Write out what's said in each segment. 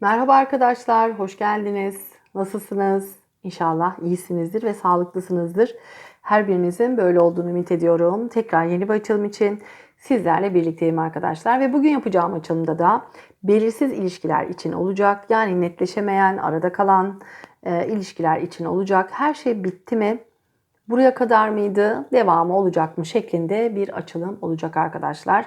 Merhaba arkadaşlar, hoş geldiniz. Nasılsınız? İnşallah iyisinizdir ve sağlıklısınızdır. Her birinizin böyle olduğunu ümit ediyorum. Tekrar yeni bir açılım için sizlerle birlikteyim arkadaşlar. Ve bugün yapacağım açılımda da belirsiz ilişkiler için olacak. Yani netleşemeyen, arada kalan e, ilişkiler için olacak. Her şey bitti mi? Buraya kadar mıydı? Devamı olacak mı? Şeklinde bir açılım olacak arkadaşlar.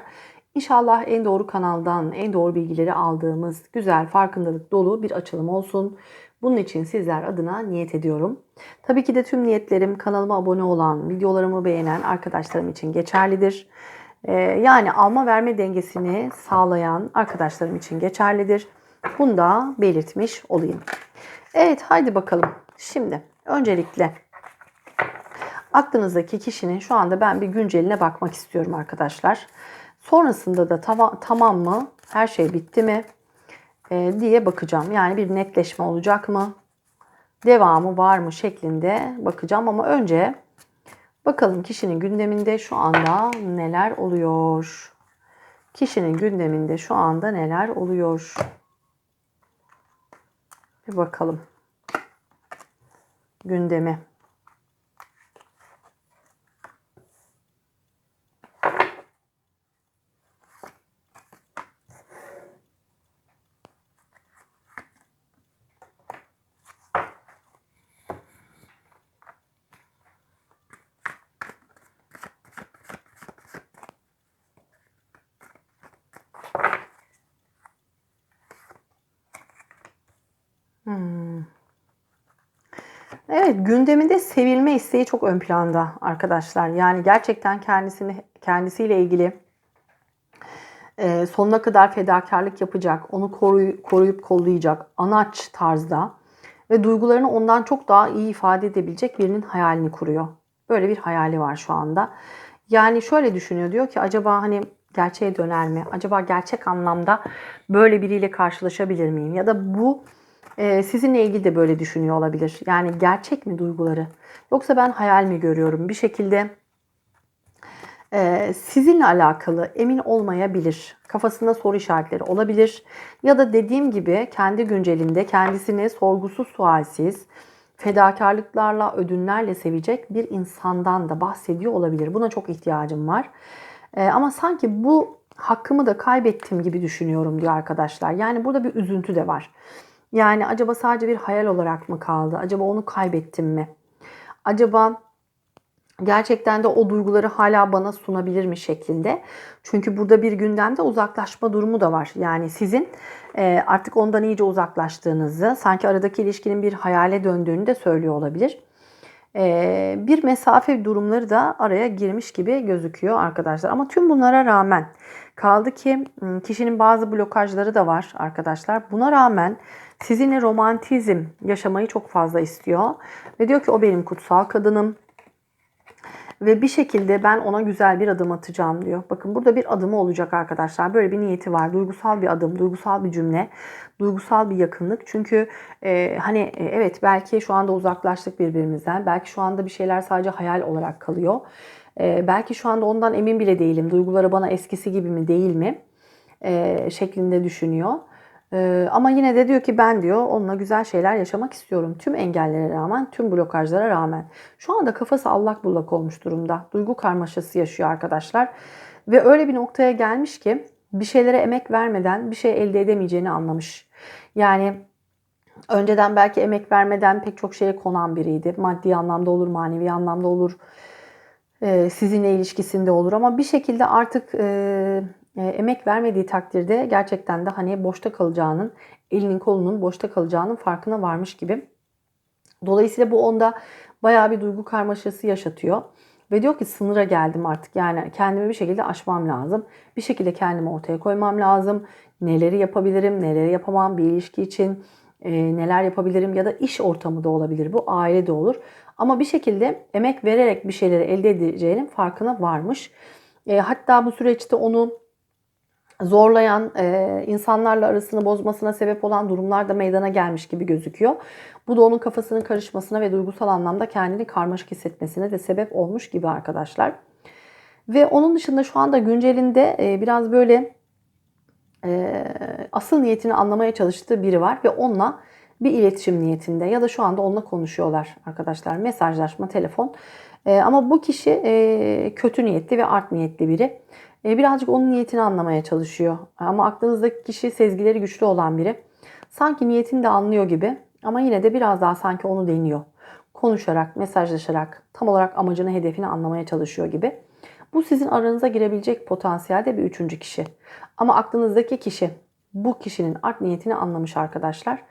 İnşallah en doğru kanaldan en doğru bilgileri aldığımız güzel farkındalık dolu bir açılım olsun. Bunun için sizler adına niyet ediyorum. Tabii ki de tüm niyetlerim kanalıma abone olan, videolarımı beğenen arkadaşlarım için geçerlidir. Ee, yani alma verme dengesini sağlayan arkadaşlarım için geçerlidir. Bunu da belirtmiş olayım. Evet haydi bakalım. Şimdi öncelikle aklınızdaki kişinin şu anda ben bir günceline bakmak istiyorum arkadaşlar. Sonrasında da tava, tamam mı, her şey bitti mi e, diye bakacağım. Yani bir netleşme olacak mı, devamı var mı şeklinde bakacağım. Ama önce bakalım kişinin gündeminde şu anda neler oluyor. Kişinin gündeminde şu anda neler oluyor. Bir bakalım. Gündemi. Hmm. Evet, gündeminde sevilme isteği çok ön planda arkadaşlar. Yani gerçekten kendisini kendisiyle ilgili e, sonuna kadar fedakarlık yapacak, onu koruy, koruyup kollayacak, anaç tarzda ve duygularını ondan çok daha iyi ifade edebilecek birinin hayalini kuruyor. Böyle bir hayali var şu anda. Yani şöyle düşünüyor diyor ki acaba hani gerçeğe döner mi? Acaba gerçek anlamda böyle biriyle karşılaşabilir miyim? Ya da bu e, sizinle ilgili de böyle düşünüyor olabilir. Yani gerçek mi duyguları? Yoksa ben hayal mi görüyorum? Bir şekilde e, sizinle alakalı emin olmayabilir. Kafasında soru işaretleri olabilir. Ya da dediğim gibi kendi güncelinde kendisini sorgusuz sualsiz, fedakarlıklarla, ödünlerle sevecek bir insandan da bahsediyor olabilir. Buna çok ihtiyacım var. E, ama sanki bu hakkımı da kaybettim gibi düşünüyorum diyor arkadaşlar. Yani burada bir üzüntü de var. Yani acaba sadece bir hayal olarak mı kaldı? Acaba onu kaybettim mi? Acaba gerçekten de o duyguları hala bana sunabilir mi şeklinde. Çünkü burada bir gündemde uzaklaşma durumu da var. Yani sizin e, artık ondan iyice uzaklaştığınızı, sanki aradaki ilişkinin bir hayale döndüğünü de söylüyor olabilir. E, bir mesafe durumları da araya girmiş gibi gözüküyor arkadaşlar. Ama tüm bunlara rağmen kaldı ki kişinin bazı blokajları da var arkadaşlar. Buna rağmen sizinle romantizm yaşamayı çok fazla istiyor. Ve diyor ki o benim kutsal kadınım. Ve bir şekilde ben ona güzel bir adım atacağım diyor. Bakın burada bir adımı olacak arkadaşlar. Böyle bir niyeti var. Duygusal bir adım, duygusal bir cümle, duygusal bir yakınlık. Çünkü e, hani e, evet belki şu anda uzaklaştık birbirimizden. Belki şu anda bir şeyler sadece hayal olarak kalıyor. E, belki şu anda ondan emin bile değilim. Duyguları bana eskisi gibi mi değil mi? E, şeklinde düşünüyor. Ee, ama yine de diyor ki ben diyor onunla güzel şeyler yaşamak istiyorum. Tüm engellere rağmen, tüm blokajlara rağmen. Şu anda kafası allak bullak olmuş durumda. Duygu karmaşası yaşıyor arkadaşlar. Ve öyle bir noktaya gelmiş ki bir şeylere emek vermeden bir şey elde edemeyeceğini anlamış. Yani önceden belki emek vermeden pek çok şeye konan biriydi. Maddi anlamda olur, manevi anlamda olur. Ee, sizinle ilişkisinde olur ama bir şekilde artık e, e, emek vermediği takdirde gerçekten de hani boşta kalacağının, elinin kolunun boşta kalacağının farkına varmış gibi. Dolayısıyla bu onda bayağı bir duygu karmaşası yaşatıyor. Ve diyor ki sınıra geldim artık. Yani kendimi bir şekilde aşmam lazım. Bir şekilde kendimi ortaya koymam lazım. Neleri yapabilirim, neleri yapamam bir ilişki için. E, neler yapabilirim ya da iş ortamı da olabilir. Bu aile de olur. Ama bir şekilde emek vererek bir şeyleri elde edeceğinin farkına varmış. E, hatta bu süreçte onu zorlayan, e, insanlarla arasını bozmasına sebep olan durumlar da meydana gelmiş gibi gözüküyor. Bu da onun kafasının karışmasına ve duygusal anlamda kendini karmaşık hissetmesine de sebep olmuş gibi arkadaşlar. Ve onun dışında şu anda güncelinde e, biraz böyle e, asıl niyetini anlamaya çalıştığı biri var ve onunla bir iletişim niyetinde ya da şu anda onunla konuşuyorlar arkadaşlar. Mesajlaşma, telefon. E, ama bu kişi e, kötü niyetli ve art niyetli biri. E, birazcık onun niyetini anlamaya çalışıyor. Ama aklınızdaki kişi sezgileri güçlü olan biri. Sanki niyetini de anlıyor gibi ama yine de biraz daha sanki onu deniyor. Konuşarak, mesajlaşarak tam olarak amacını, hedefini anlamaya çalışıyor gibi. Bu sizin aranıza girebilecek potansiyelde bir üçüncü kişi. Ama aklınızdaki kişi bu kişinin art niyetini anlamış arkadaşlar.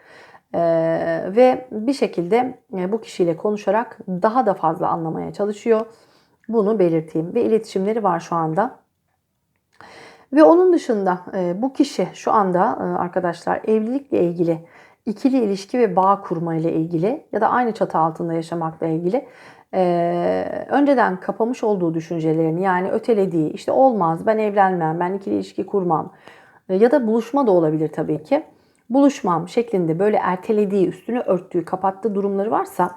Ee, ve bir şekilde e, bu kişiyle konuşarak daha da fazla anlamaya çalışıyor. Bunu belirteyim. Ve iletişimleri var şu anda. Ve onun dışında e, bu kişi şu anda e, arkadaşlar evlilikle ilgili ikili ilişki ve bağ kurma ile ilgili ya da aynı çatı altında yaşamakla ilgili e, önceden kapamış olduğu düşüncelerini yani ötelediği işte olmaz ben evlenmem ben ikili ilişki kurmam ya da buluşma da olabilir tabii ki buluşmam şeklinde böyle ertelediği üstünü örttüğü kapattığı durumları varsa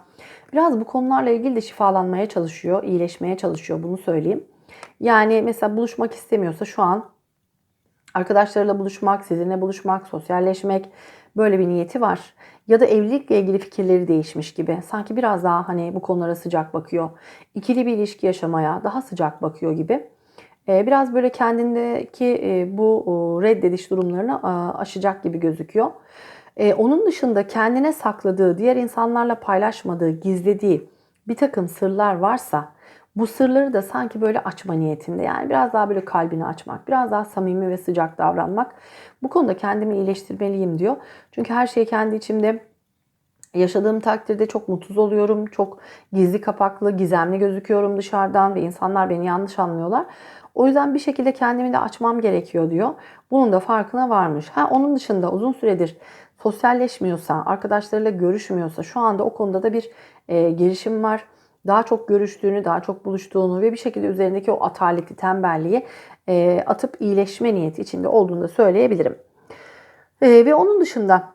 biraz bu konularla ilgili de şifalanmaya çalışıyor iyileşmeye çalışıyor bunu söyleyeyim. Yani mesela buluşmak istemiyorsa şu an arkadaşlarıyla buluşmak, sizinle buluşmak, sosyalleşmek böyle bir niyeti var. Ya da evlilikle ilgili fikirleri değişmiş gibi. Sanki biraz daha hani bu konulara sıcak bakıyor. İkili bir ilişki yaşamaya daha sıcak bakıyor gibi. Ee, biraz böyle kendindeki e, bu reddediş durumlarını aşacak gibi gözüküyor. Onun dışında kendine sakladığı, diğer insanlarla paylaşmadığı, gizlediği bir takım sırlar varsa bu sırları da sanki böyle açma niyetinde yani biraz daha böyle kalbini açmak, biraz daha samimi ve sıcak davranmak. Bu konuda kendimi iyileştirmeliyim diyor. Çünkü her şey kendi içimde yaşadığım takdirde çok mutsuz oluyorum. Çok gizli kapaklı, gizemli gözüküyorum dışarıdan ve insanlar beni yanlış anlıyorlar. O yüzden bir şekilde kendimi de açmam gerekiyor diyor. Bunun da farkına varmış. Ha onun dışında uzun süredir sosyalleşmiyorsa, arkadaşlarıyla görüşmüyorsa şu anda o konuda da bir e, gelişim var daha çok görüştüğünü, daha çok buluştuğunu ve bir şekilde üzerindeki o ataleti, tembelliği e, atıp iyileşme niyeti içinde olduğunu da söyleyebilirim. E, ve onun dışında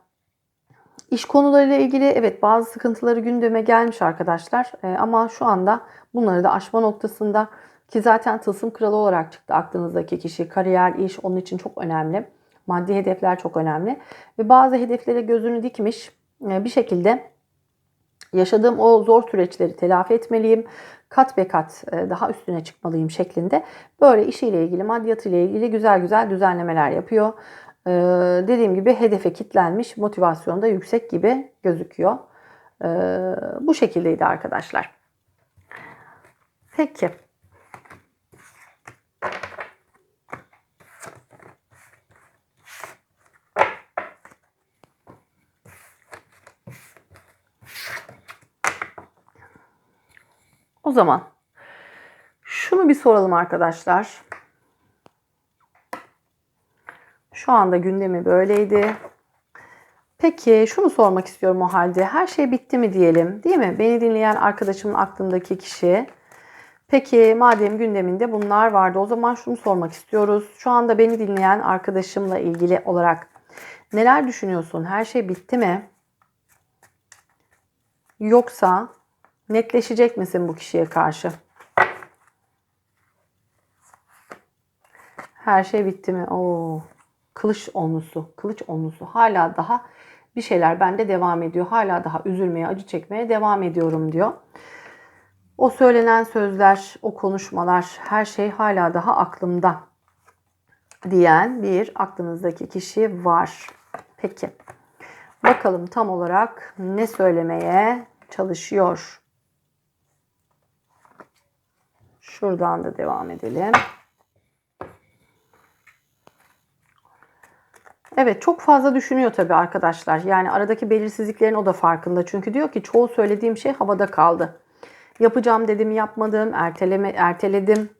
iş konularıyla ilgili evet bazı sıkıntıları gündeme gelmiş arkadaşlar. E, ama şu anda bunları da aşma noktasında ki zaten tılsım kralı olarak çıktı aklınızdaki kişi. Kariyer, iş onun için çok önemli. Maddi hedefler çok önemli. Ve bazı hedeflere gözünü dikmiş e, bir şekilde yaşadığım o zor süreçleri telafi etmeliyim. Kat be kat e, daha üstüne çıkmalıyım şeklinde böyle işiyle ilgili, maddiyatıyla ilgili güzel güzel düzenlemeler yapıyor. Ee, dediğim gibi hedefe kitlenmiş, motivasyon da yüksek gibi gözüküyor. Ee, bu şekildeydi arkadaşlar. Peki. O zaman şunu bir soralım arkadaşlar. Şu anda gündemi böyleydi. Peki şunu sormak istiyorum o halde. Her şey bitti mi diyelim değil mi? Beni dinleyen arkadaşımın aklındaki kişi. Peki madem gündeminde bunlar vardı o zaman şunu sormak istiyoruz. Şu anda beni dinleyen arkadaşımla ilgili olarak neler düşünüyorsun? Her şey bitti mi? Yoksa Netleşecek misin bu kişiye karşı? Her şey bitti mi? Oo. Kılıç onlusu, kılıç onlusu. Hala daha bir şeyler bende devam ediyor. Hala daha üzülmeye, acı çekmeye devam ediyorum diyor. O söylenen sözler, o konuşmalar, her şey hala daha aklımda diyen bir aklınızdaki kişi var. Peki. Bakalım tam olarak ne söylemeye çalışıyor? Şuradan da devam edelim. Evet çok fazla düşünüyor tabii arkadaşlar. Yani aradaki belirsizliklerin o da farkında. Çünkü diyor ki çoğu söylediğim şey havada kaldı. Yapacağım dedim yapmadım, erteleme, erteledim.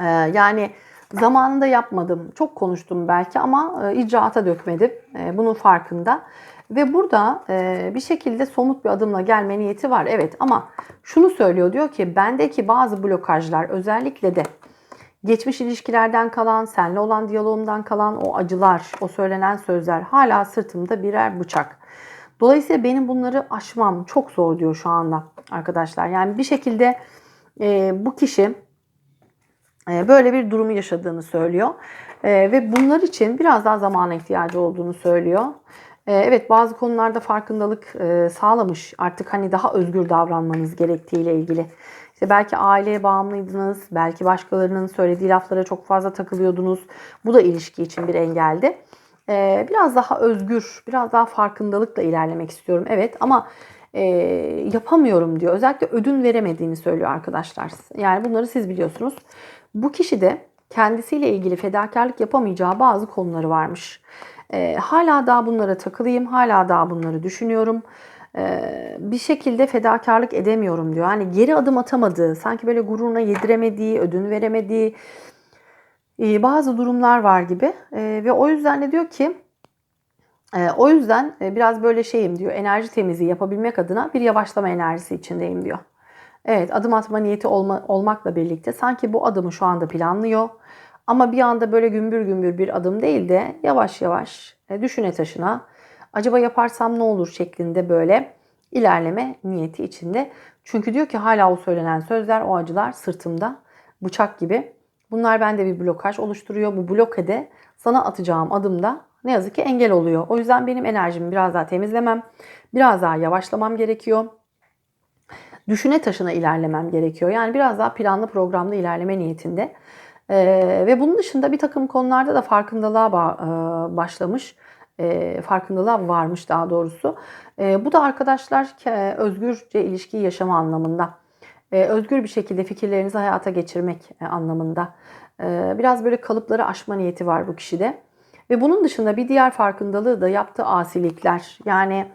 Ee, yani zamanında yapmadım. Çok konuştum belki ama e, icraata dökmedim. E, bunun farkında. Ve burada e, bir şekilde somut bir adımla gelme niyeti var. Evet ama şunu söylüyor diyor ki bendeki bazı blokajlar özellikle de geçmiş ilişkilerden kalan, senle olan diyalogumdan kalan o acılar, o söylenen sözler hala sırtımda birer bıçak. Dolayısıyla benim bunları aşmam çok zor diyor şu anda arkadaşlar. Yani bir şekilde e, bu kişi e, böyle bir durumu yaşadığını söylüyor. Ee, ve bunlar için biraz daha zamana ihtiyacı olduğunu söylüyor. Ee, evet bazı konularda farkındalık e, sağlamış. Artık hani daha özgür davranmanız gerektiğiyle ilgili. İşte belki aileye bağımlıydınız, belki başkalarının söylediği laflara çok fazla takılıyordunuz. Bu da ilişki için bir engeldi. Ee, biraz daha özgür, biraz daha farkındalıkla ilerlemek istiyorum. Evet ama e, yapamıyorum diyor. Özellikle ödün veremediğini söylüyor arkadaşlar. Yani bunları siz biliyorsunuz. Bu kişi de kendisiyle ilgili fedakarlık yapamayacağı bazı konuları varmış. E, hala daha bunlara takılayım, hala daha bunları düşünüyorum. E, bir şekilde fedakarlık edemiyorum diyor. Hani geri adım atamadığı, sanki böyle gururuna yediremediği, ödün veremediği e, bazı durumlar var gibi. E, ve o yüzden de diyor ki e, o yüzden e, biraz böyle şeyim diyor. Enerji temizliği yapabilmek adına bir yavaşlama enerjisi içindeyim diyor. Evet adım atma niyeti olma, olmakla birlikte sanki bu adımı şu anda planlıyor. Ama bir anda böyle gümbür gümbür bir adım değil de yavaş yavaş e, düşüne taşına acaba yaparsam ne olur şeklinde böyle ilerleme niyeti içinde. Çünkü diyor ki hala o söylenen sözler, o acılar sırtımda bıçak gibi. Bunlar bende bir blokaj oluşturuyor. Bu blokade sana atacağım adımda ne yazık ki engel oluyor. O yüzden benim enerjimi biraz daha temizlemem, biraz daha yavaşlamam gerekiyor. Düşüne taşına ilerlemem gerekiyor. Yani biraz daha planlı programlı ilerleme niyetinde. Ee, ve bunun dışında bir takım konularda da farkındalığa ba- e, başlamış. E, farkındalığa varmış daha doğrusu. E, bu da arkadaşlar e, özgürce ilişkiyi yaşama anlamında. E, özgür bir şekilde fikirlerinizi hayata geçirmek e, anlamında. E, biraz böyle kalıpları aşma niyeti var bu kişide. Ve bunun dışında bir diğer farkındalığı da yaptığı asilikler. Yani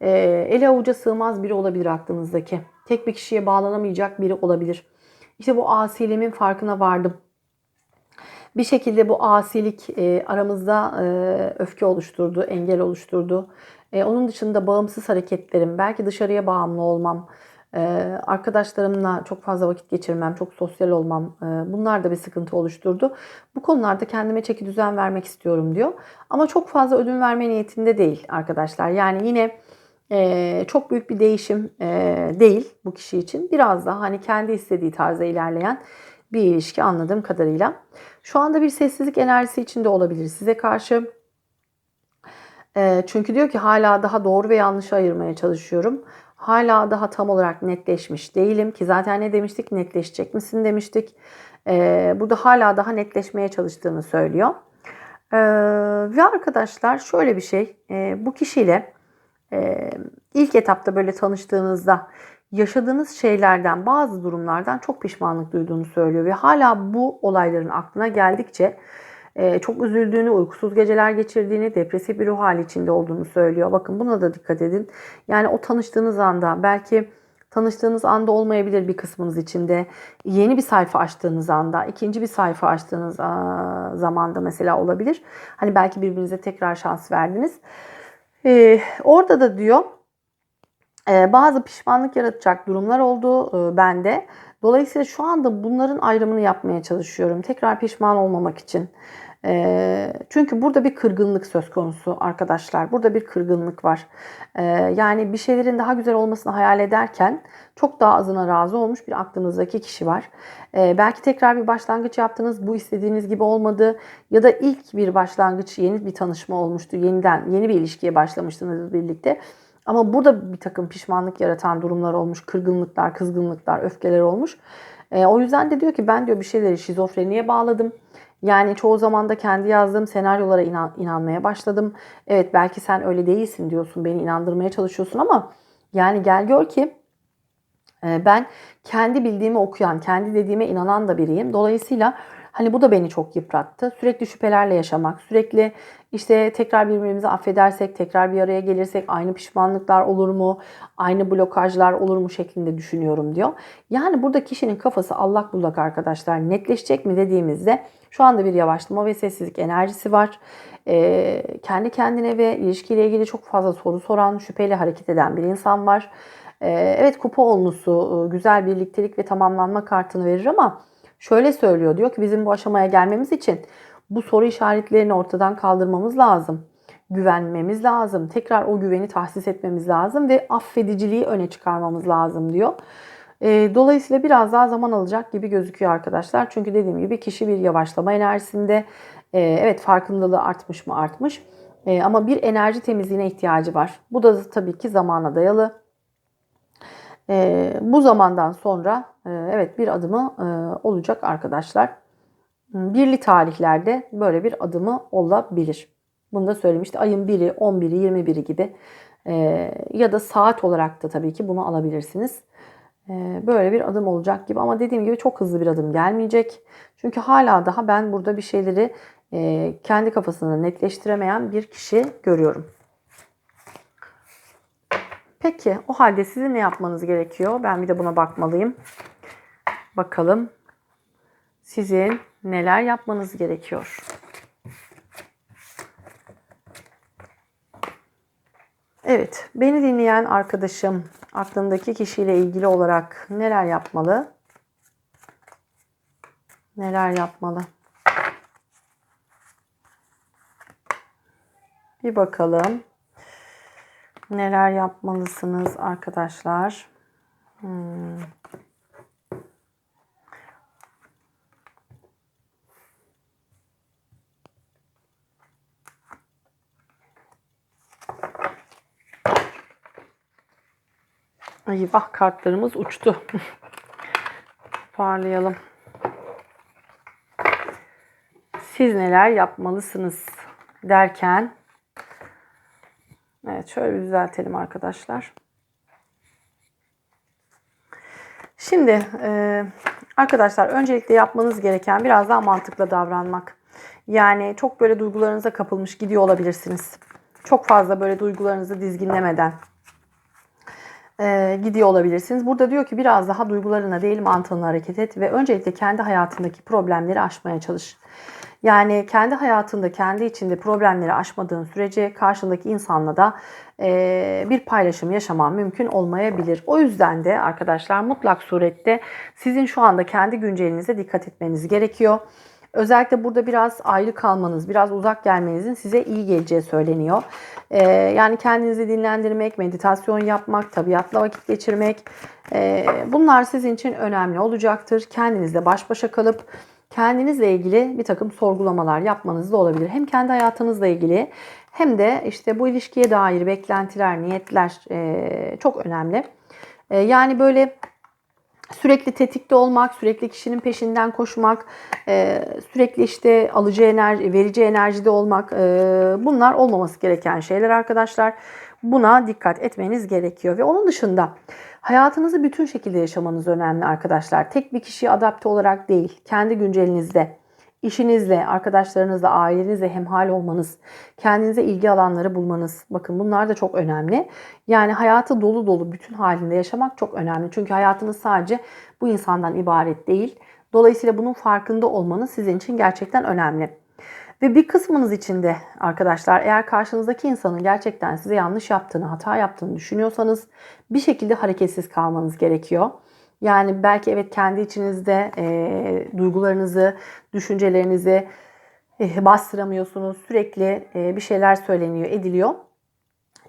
e, ele avuca sığmaz biri olabilir aklınızdaki. Tek bir kişiye bağlanamayacak biri olabilir. İşte bu asilimin farkına vardım. Bir şekilde bu asilik e, aramızda e, öfke oluşturdu, engel oluşturdu. E, onun dışında bağımsız hareketlerim, belki dışarıya bağımlı olmam, e, arkadaşlarımla çok fazla vakit geçirmem, çok sosyal olmam e, bunlar da bir sıkıntı oluşturdu. Bu konularda kendime çeki düzen vermek istiyorum diyor. Ama çok fazla ödün verme niyetinde değil arkadaşlar. Yani yine e, çok büyük bir değişim e, değil bu kişi için. Biraz daha hani kendi istediği tarzda ilerleyen bir ilişki anladığım kadarıyla. Şu anda bir sessizlik enerjisi içinde olabilir size karşı. E, çünkü diyor ki hala daha doğru ve yanlışı ayırmaya çalışıyorum. Hala daha tam olarak netleşmiş değilim ki zaten ne demiştik netleşecek misin demiştik. E, burada hala daha netleşmeye çalıştığını söylüyor. E, ve arkadaşlar şöyle bir şey bu kişiyle ilk etapta böyle tanıştığınızda yaşadığınız şeylerden bazı durumlardan çok pişmanlık duyduğunu söylüyor ve hala bu olayların aklına geldikçe e, çok üzüldüğünü, uykusuz geceler geçirdiğini, depresif bir ruh hali içinde olduğunu söylüyor. Bakın buna da dikkat edin. Yani o tanıştığınız anda belki tanıştığınız anda olmayabilir bir kısmınız içinde. Yeni bir sayfa açtığınız anda, ikinci bir sayfa açtığınız zamanda mesela olabilir. Hani belki birbirinize tekrar şans verdiniz. Ee, orada da diyor bazı pişmanlık yaratacak durumlar oldu e, bende. Dolayısıyla şu anda bunların ayrımını yapmaya çalışıyorum. Tekrar pişman olmamak için. E, çünkü burada bir kırgınlık söz konusu arkadaşlar. Burada bir kırgınlık var. E, yani bir şeylerin daha güzel olmasını hayal ederken çok daha azına razı olmuş bir aklınızdaki kişi var. Belki tekrar bir başlangıç yaptınız. Bu istediğiniz gibi olmadı. Ya da ilk bir başlangıç yeni bir tanışma olmuştu. Yeniden yeni bir ilişkiye başlamıştınız birlikte. Ama burada bir takım pişmanlık yaratan durumlar olmuş. Kırgınlıklar, kızgınlıklar, öfkeler olmuş. E, o yüzden de diyor ki ben diyor bir şeyleri şizofreniye bağladım. Yani çoğu zaman da kendi yazdığım senaryolara inan, inanmaya başladım. Evet belki sen öyle değilsin diyorsun. Beni inandırmaya çalışıyorsun ama yani gel gör ki e, ben kendi bildiğimi okuyan, kendi dediğime inanan da biriyim. Dolayısıyla Hani bu da beni çok yıprattı. Sürekli şüphelerle yaşamak, sürekli işte tekrar birbirimizi affedersek, tekrar bir araya gelirsek aynı pişmanlıklar olur mu, aynı blokajlar olur mu şeklinde düşünüyorum diyor. Yani burada kişinin kafası allak bullak arkadaşlar. Netleşecek mi dediğimizde şu anda bir yavaşlama ve sessizlik enerjisi var. Ee, kendi kendine ve ilişkiyle ilgili çok fazla soru soran, şüpheyle hareket eden bir insan var. Ee, evet kupa olmusu güzel birliktelik ve tamamlanma kartını verir ama şöyle söylüyor. Diyor ki bizim bu aşamaya gelmemiz için bu soru işaretlerini ortadan kaldırmamız lazım. Güvenmemiz lazım. Tekrar o güveni tahsis etmemiz lazım ve affediciliği öne çıkarmamız lazım diyor. E, dolayısıyla biraz daha zaman alacak gibi gözüküyor arkadaşlar. Çünkü dediğim gibi kişi bir yavaşlama enerjisinde Ee, evet farkındalığı artmış mı artmış. Ee, ama bir enerji temizliğine ihtiyacı var. Bu da tabii ki zamana dayalı. Ee, bu zamandan sonra e, evet bir adımı e, olacak arkadaşlar. Birli tarihlerde böyle bir adımı olabilir. Bunu da söylemişti. Ayın 1'i, 11'i, 21'i gibi e, ya da saat olarak da tabii ki bunu alabilirsiniz. E, böyle bir adım olacak gibi ama dediğim gibi çok hızlı bir adım gelmeyecek. Çünkü hala daha ben burada bir şeyleri e, kendi kafasında netleştiremeyen bir kişi görüyorum. Peki o halde sizin ne yapmanız gerekiyor? Ben bir de buna bakmalıyım. Bakalım sizin neler yapmanız gerekiyor? Evet, beni dinleyen arkadaşım aklındaki kişiyle ilgili olarak neler yapmalı? Neler yapmalı? Bir bakalım. Neler yapmalısınız arkadaşlar? Hmm. Eyvah kartlarımız uçtu. Parlayalım. Siz neler yapmalısınız derken Evet şöyle bir düzeltelim arkadaşlar. Şimdi e, arkadaşlar öncelikle yapmanız gereken biraz daha mantıklı davranmak. Yani çok böyle duygularınıza kapılmış gidiyor olabilirsiniz. Çok fazla böyle duygularınızı dizginlemeden e, gidiyor olabilirsiniz. Burada diyor ki biraz daha duygularına değil mantığına hareket et ve öncelikle kendi hayatındaki problemleri aşmaya çalış. Yani kendi hayatında, kendi içinde problemleri aşmadığın sürece karşındaki insanla da e, bir paylaşım yaşaman mümkün olmayabilir. O yüzden de arkadaşlar mutlak surette sizin şu anda kendi güncelinize dikkat etmeniz gerekiyor. Özellikle burada biraz ayrı kalmanız, biraz uzak gelmenizin size iyi geleceği söyleniyor. Ee, yani kendinizi dinlendirmek, meditasyon yapmak, tabiatla vakit geçirmek e, bunlar sizin için önemli olacaktır. Kendinizle baş başa kalıp kendinizle ilgili bir takım sorgulamalar yapmanız da olabilir. Hem kendi hayatınızla ilgili hem de işte bu ilişkiye dair beklentiler, niyetler e, çok önemli. E, yani böyle sürekli tetikte olmak, sürekli kişinin peşinden koşmak, e, sürekli işte alıcı enerji, verici enerjide olmak e, bunlar olmaması gereken şeyler arkadaşlar. Buna dikkat etmeniz gerekiyor ve onun dışında hayatınızı bütün şekilde yaşamanız önemli arkadaşlar. Tek bir kişiye adapte olarak değil, kendi güncelinizde, işinizle, arkadaşlarınızla, ailenizle hemhal olmanız, kendinize ilgi alanları bulmanız. Bakın bunlar da çok önemli. Yani hayatı dolu dolu bütün halinde yaşamak çok önemli. Çünkü hayatınız sadece bu insandan ibaret değil. Dolayısıyla bunun farkında olmanız sizin için gerçekten önemli. Ve bir kısmınız için de arkadaşlar eğer karşınızdaki insanın gerçekten size yanlış yaptığını, hata yaptığını düşünüyorsanız bir şekilde hareketsiz kalmanız gerekiyor. Yani belki evet kendi içinizde e, duygularınızı, düşüncelerinizi e, bastıramıyorsunuz. Sürekli e, bir şeyler söyleniyor, ediliyor.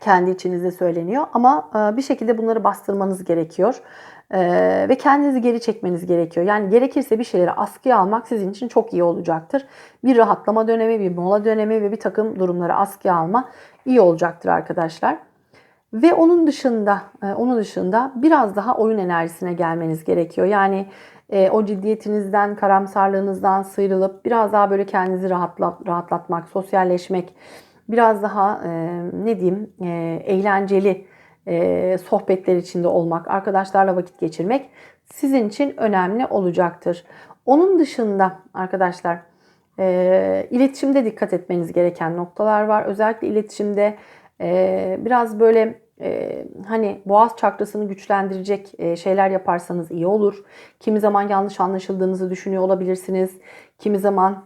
Kendi içinizde söyleniyor ama e, bir şekilde bunları bastırmanız gerekiyor. Ee, ve kendinizi geri çekmeniz gerekiyor. Yani gerekirse bir şeyleri askıya almak sizin için çok iyi olacaktır. Bir rahatlama dönemi, bir mola dönemi ve bir takım durumları askıya alma iyi olacaktır arkadaşlar. Ve onun dışında, e, onun dışında biraz daha oyun enerjisine gelmeniz gerekiyor. Yani e, o ciddiyetinizden, karamsarlığınızdan sıyrılıp biraz daha böyle kendinizi rahatlat, rahatlatmak, sosyalleşmek, biraz daha e, ne diyeyim eğlenceli sohbetler içinde olmak, arkadaşlarla vakit geçirmek sizin için önemli olacaktır. Onun dışında arkadaşlar e, iletişimde dikkat etmeniz gereken noktalar var. Özellikle iletişimde e, biraz böyle e, hani boğaz çakrasını güçlendirecek e, şeyler yaparsanız iyi olur. Kimi zaman yanlış anlaşıldığınızı düşünüyor olabilirsiniz. Kimi zaman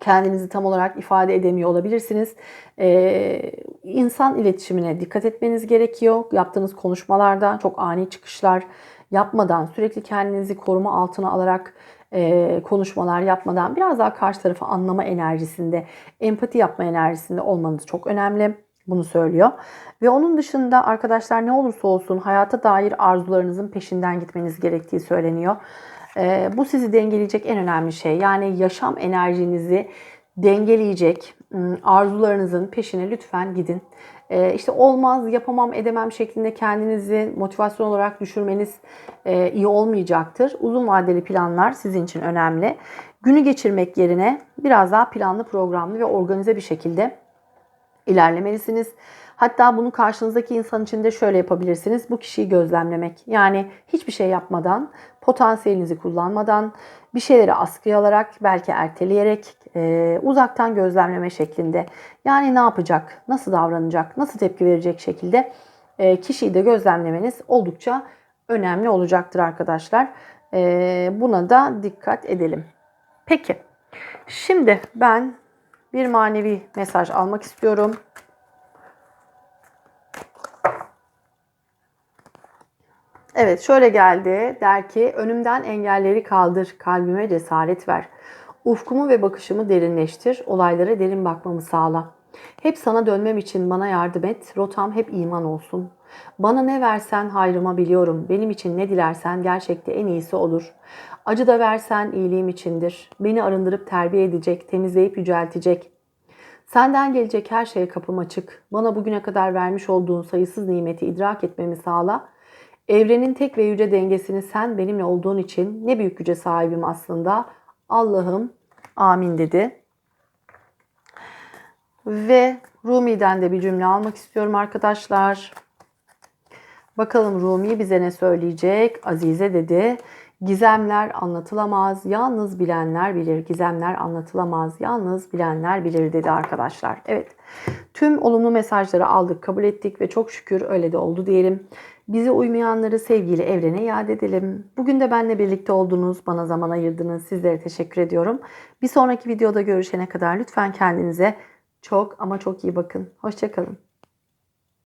kendinizi tam olarak ifade edemiyor olabilirsiniz. Ee, insan iletişimine dikkat etmeniz gerekiyor. Yaptığınız konuşmalarda çok ani çıkışlar yapmadan, sürekli kendinizi koruma altına alarak e, konuşmalar yapmadan biraz daha karşı tarafı anlama enerjisinde, empati yapma enerjisinde olmanız çok önemli. Bunu söylüyor. Ve onun dışında arkadaşlar ne olursa olsun hayata dair arzularınızın peşinden gitmeniz gerektiği söyleniyor. E, bu sizi dengeleyecek en önemli şey. Yani yaşam enerjinizi dengeleyecek ım, arzularınızın peşine lütfen gidin. Ee, işte olmaz, yapamam, edemem şeklinde kendinizi motivasyon olarak düşürmeniz e, iyi olmayacaktır. Uzun vadeli planlar sizin için önemli. Günü geçirmek yerine biraz daha planlı, programlı ve organize bir şekilde ilerlemelisiniz. Hatta bunu karşınızdaki insan için de şöyle yapabilirsiniz. Bu kişiyi gözlemlemek. Yani hiçbir şey yapmadan, potansiyelinizi kullanmadan, bir şeyleri askıya alarak, belki erteleyerek, e, uzaktan gözlemleme şeklinde. Yani ne yapacak, nasıl davranacak, nasıl tepki verecek şekilde e, kişiyi de gözlemlemeniz oldukça önemli olacaktır arkadaşlar. E, buna da dikkat edelim. Peki, şimdi ben bir manevi mesaj almak istiyorum. Evet şöyle geldi. Der ki önümden engelleri kaldır, kalbime cesaret ver. Ufkumu ve bakışımı derinleştir, olaylara derin bakmamı sağla. Hep sana dönmem için bana yardım et, rotam hep iman olsun. Bana ne versen hayrıma biliyorum, benim için ne dilersen gerçekte en iyisi olur. Acı da versen iyiliğim içindir. Beni arındırıp terbiye edecek, temizleyip yüceltecek. Senden gelecek her şeye kapım açık. Bana bugüne kadar vermiş olduğun sayısız nimeti idrak etmemi sağla. Evrenin tek ve yüce dengesini sen benimle olduğun için ne büyük güce sahibim aslında. Allah'ım amin dedi. Ve Rumi'den de bir cümle almak istiyorum arkadaşlar. Bakalım Rumi bize ne söyleyecek? Azize dedi. Gizemler anlatılamaz, yalnız bilenler bilir. Gizemler anlatılamaz, yalnız bilenler bilir dedi arkadaşlar. Evet, tüm olumlu mesajları aldık, kabul ettik ve çok şükür öyle de oldu diyelim. Bize uymayanları sevgiyle evrene iade edelim. Bugün de benimle birlikte oldunuz, bana zaman ayırdınız. Sizlere teşekkür ediyorum. Bir sonraki videoda görüşene kadar lütfen kendinize çok ama çok iyi bakın. Hoşçakalın.